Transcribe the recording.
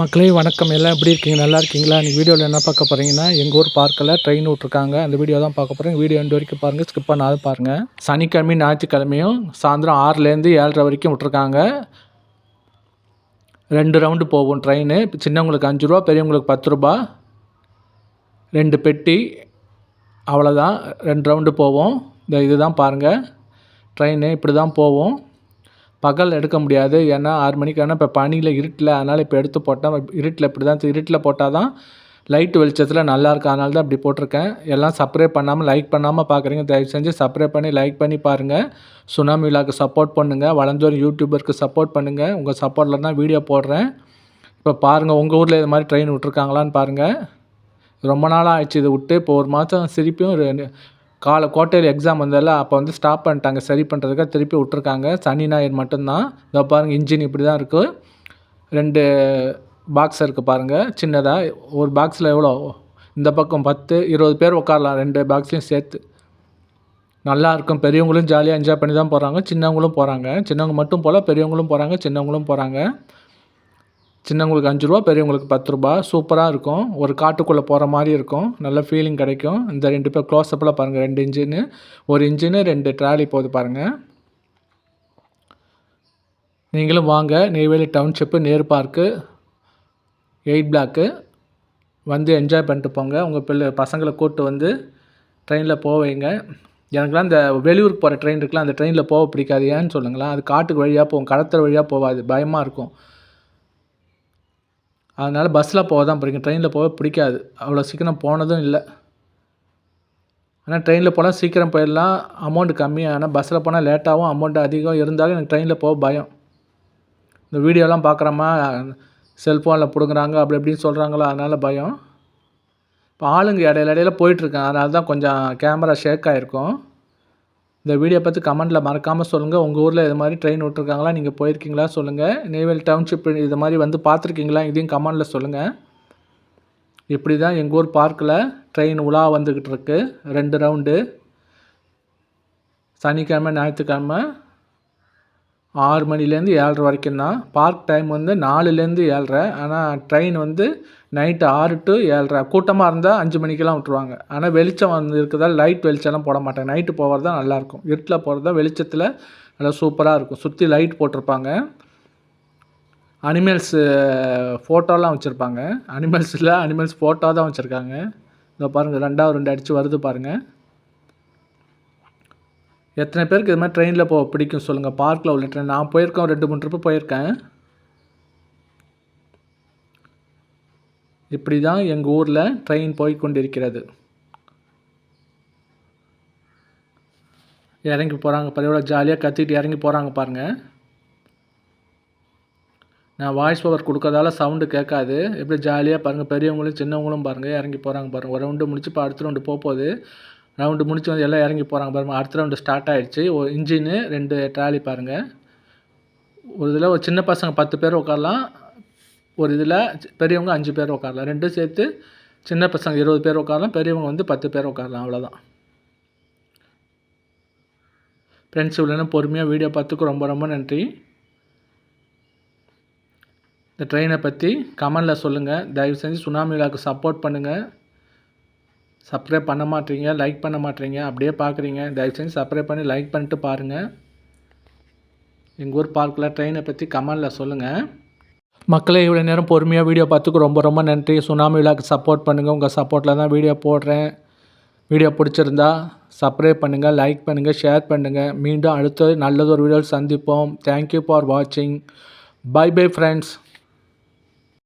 மக்களே வணக்கம். எல்லாம் எப்படி இருக்கீங்க? நல்லா இருக்கீங்களா? நீங்கள் வீடியோவில் என்ன பார்க்க போகிறீங்கன்னா எங்கள் ஊர் பார்க்கில் ட்ரெயின் விட்ருக்காங்க அந்த வீடியோ தான் பார்க்க போகிறேன் வீடியோ ரெண்டு வரைக்கும் பாருங்கள் ஸ்கிப் பண்ணாத பாருங்கள் சனிக்கிழமை ஞாயிற்றுக்கிழமையும் சாயந்தரம் ஆறுலேருந்து ஏழரை வரைக்கும் விட்ருக்காங்க ரெண்டு ரவுண்டு போகும் ட்ரெயின் சின்னவங்களுக்கு அஞ்சு ரூபா பெரியவங்களுக்கு பத்து ரூபா. ரெண்டு பெட்டி அவ்வளோதான் ரெண்டு ரவுண்டு போவோம் இந்த இதுதான் பாருங்கள் ட்ரெயின் இப்படி தான் போவோம் பகல் எடுக்க முடியாது. ஏன்னா ஆறு மணிக்கு ஆனால் இப்போ பனியில் இருட்டில் அதனால் இப்போ எடுத்து போட்டேன் இருட்டில் இப்படி தான் இருட்டில் போட்டால் தான் லைட் வெளிச்சத்தில் நல்லா அதனால தான் இப்படி போட்டிருக்கேன். எல்லாம் சப்ரே பண்ணாமல் லைக் பண்ணாமல் பார்க்குறீங்க தயவு செஞ்சு சப்ரே பண்ணி லைக் பண்ணி பாருங்கள் சுனாமி விழாக்கு சப்போர்ட் பண்ணுங்கள் வளர்ந்தோர் யூடியூபருக்கு சப்போர்ட் பண்ணுங்கள் உங்கள் சப்போர்ட்டில் தான் வீடியோ போடுறேன். இப்போ பாருங்கள் உங்கள் ஊரில் இது மாதிரி ட்ரெயின் விட்ருக்காங்களான்னு பாருங்கள் ரொம்ப நாளாக ஆயிடுச்சு இதை விட்டு. இப்போ ஒரு மாதம் திருப்பியும் காலை கோட்டையில் எக்ஸாம் வந்ததில்ல அப்போ வந்து ஸ்டாப் பண்ணிட்டாங்க. சரி பண்ணுறதுக்காக திருப்பி விட்ருக்காங்க சனி ஞாயிறு மட்டும்தான். இதோ பாருங்கள் இன்ஜின் இப்படி தான் இருக்குது ரெண்டு பாக்ஸ் இருக்குது பாருங்கள் சின்னதாக ஒரு பாக்ஸில் எவ்வளோ? இந்த பக்கம் பத்து இருபது பேர் உட்காரலாம். ரெண்டு பாக்ஸ்லையும் சேர்த்து. நல்லா இருக்கும். பெரியவங்களும் ஜாலியாக என்ஜாய் பண்ணி தான் போகிறாங்க சின்னவங்களும் போகிறாங்க சின்னவங்க மட்டும் போகல பெரியவங்களும் போகிறாங்க சின்னவங்களும் போகிறாங்க சின்னவங்களுக்கு அஞ்சு ரூபா பெரியவங்களுக்கு பத்து ரூபா சூப்பராக இருக்கும். ஒரு காட்டுக்குள்ளே போகிற மாதிரி இருக்கும். நல்ல ஃபீலிங் கிடைக்கும். இந்த ரெண்டு பேர் க்ளோஸ்அப்பில் பாருங்கள் ரெண்டு இன்ஜினு ஒரு இன்ஜினு ரெண்டு ட்ராலி போகுது பாருங்கள் நீங்களும் வாங்க. நெய்வேலி டவுன்ஷிப்பு நேர் பார்க்கு எயிட் பிளாக்கு வந்து என்ஜாய் பண்ணிட்டு போங்க. உங்கள் பிள்ளை பசங்களை கூப்பிட்டு வந்து ட்ரெயினில் போக வைங்க. எனக்குலாம் இந்த வெளியூருக்கு போகிற ட்ரெயின் இருக்குல்ல அந்த ட்ரெயினில் போக பிடிக்காது. ஏன்னு சொல்லுங்களேன். அது காட்டுக்கு வழியாக போகும் கடத்தல் வழியாக போகாது. பயமாக இருக்கும். அதனால் பஸ்ஸில் போக தான் பிடிக்கும். ட்ரெயினில் போக பிடிக்காது. அவ்வளோ சீக்கிரம் போனதும் இல்லை. ஆனால் ட்ரெயினில் போனால் சீக்கிரம் போயிடலாம். அமௌண்ட் கம்மி. ஆனால் பஸ்ஸில் போனால் லேட்டாகவும் அமௌண்ட் அதிகம் இருந்தாலும் எனக்கு ட்ரெயினில் போக பயம். இந்த வீடியோலாம் பார்க்குறோமா? செல்ஃபோனில் பிடுங்குறாங்க. அப்படி இப்படின்னு சொல்கிறாங்களோ அதனால் பயம். இப்போ ஆளுங்க இடையில இடையில போயிட்டுருக்கேன் அதனால தான் கொஞ்சம் கேமரா ஷேக் ஆகிருக்கும் இந்த வீடியோ பார்த்து கமெண்ட்டில் மறக்காமல் சொல்லுங்கள் உங்கள் ஊரில் இது மாதிரி ட்ரெயின் விட்ருக்காங்களா நீங்கள் போயிருக்கீங்களா? சொல்லுங்கள் நெய்வேல் டவுன்ஷிப் இது மாதிரி வந்து பார்த்துருக்கீங்களா? இதையும் கமெண்டில் சொல்லுங்கள் இப்படி தான் எங்கள் ஊர் பார்க்கில் ட்ரெயின் உலா வந்துக்கிட்டு இருக்கு. ரெண்டு ரவுண்டு சனிக்கிழமை ஞாயிற்றுக்கிழமை ஆறு மணிலேருந்து ஏழரை வரைக்கும் தான். பார்க் டைம் வந்து நாலுலேருந்து ஏழரை. ஆனால் ட்ரெயின் வந்து நைட்டு ஆறு டு ஏழரை. கூட்டமாக இருந்தால் அஞ்சு மணிக்கெல்லாம் விட்ருவாங்க ஆனால் வெளிச்சம் வந்து இருக்கிறதால லைட் வெளிச்சம்லாம் போட மாட்டாங்க. நைட்டு போகிறது தான் நல்லாயிருக்கும். இருட்டில் போகிறது தான் வெளிச்சத்தில் நல்லா சூப்பராக இருக்கும். சுற்றி லைட் போட்டிருப்பாங்க. அனிமல்ஸு ஃபோட்டோலாம் வச்சுருப்பாங்க. அனிமல்ஸில் அனிமல்ஸ் ஃபோட்டோ தான் வச்சுருக்காங்க. இதோ பாருங்கள் ரெண்டாவது ரெண்டு அடித்து வருது பாருங்கள் எத்தனை பேருக்கு இது மாதிரி ட்ரெயினில் போக பிடிக்கும் சொல்லுங்கள் பார்க்கில் உள்ள ட்ரெயின் நான் போயிருக்கேன் ரெண்டு மூணு ட்ரிப்பு போயிருக்கேன். இப்படி தான் எங்கள் ஊரில் ட்ரெயின் போய் கொண்டிருக்கிறது. இறங்கி போகிறாங்க பாரு எவ்வளோ ஜாலியாக கத்திட்டு இறங்கி போகிறாங்க பாருங்கள் நான் வாய்ஸ் ஓவர் கொடுக்கறதால சவுண்டு கேட்காது. எப்படி ஜாலியாக பாருங்கள் பெரியவங்களும் சின்னவங்களும் பாருங்கள் இறங்கி போகிறாங்க பாருங்கள் ஒரு ரவுண்டு முடிச்சு இப்போ அடுத்த ரவுண்டு போகுது. ரவுண்டு முடிச்சு வந்து எல்லாம் இறங்கி போகிறாங்க பாருங்கள் அடுத்த ரவுண்டு ஸ்டார்ட் ஆகிடுச்சு ஒரு இன்ஜினு ரெண்டு ட்ராலி பாருங்கள் ஒரு இதில் ஒரு சின்ன பசங்க பத்து பேர் உட்காரலாம். ஒரு இதில் பெரியவங்க அஞ்சு பேர் உட்காரலாம். ரெண்டும் சேர்த்து சின்ன பசங்க இருபது பேர் உட்காரலாம். பெரியவங்க வந்து பத்து பேர் உட்காரலாம். அவ்வளோதான் ஃப்ரெண்ட்ஸ் இவ்வளோ பொறுமையாக வீடியோ பார்த்துக்கு ரொம்ப ரொம்ப நன்றி. இந்த ட்ரெயினை பற்றி கமெண்டில் சொல்லுங்கள் தயவு செஞ்சு சுனாமி விழாவுக்கு சப்போர்ட் பண்ணுங்கள் சப்ஸ்கிரைப் பண்ண மாட்டீங்க லைக் பண்ண மாட்டீங்க அப்படியே பார்க்குறீங்க தயவு செஞ்சு சப்ஸ்கிரைப் பண்ணி லைக் பண்ணிட்டு பாருங்கள் எங்கள் ஊர் பார்க்கில் ட்ரெயினை பற்றி கமெண்டில் சொல்லுங்கள் மக்களே இவ்வளோ நேரம் பொறுமையாக வீடியோ பார்த்துக்கு ரொம்ப ரொம்ப நன்றி. சுனாமி விழாக்கு சப்போர்ட் பண்ணுங்கள் உங்கள் சப்போர்ட்டில் தான் வீடியோ போடுறேன். வீடியோ பிடிச்சிருந்தா சப்ஸ்கிரைப் பண்ணுங்கள் லைக் பண்ணுங்கள் ஷேர் பண்ணுங்கள் மீண்டும் அடுத்த நல்லதொரு வீடியோவில் சந்திப்போம். தேங்க்யூ ஃபார் வாட்சிங் பை பை ஃப்ரெண்ட்ஸ்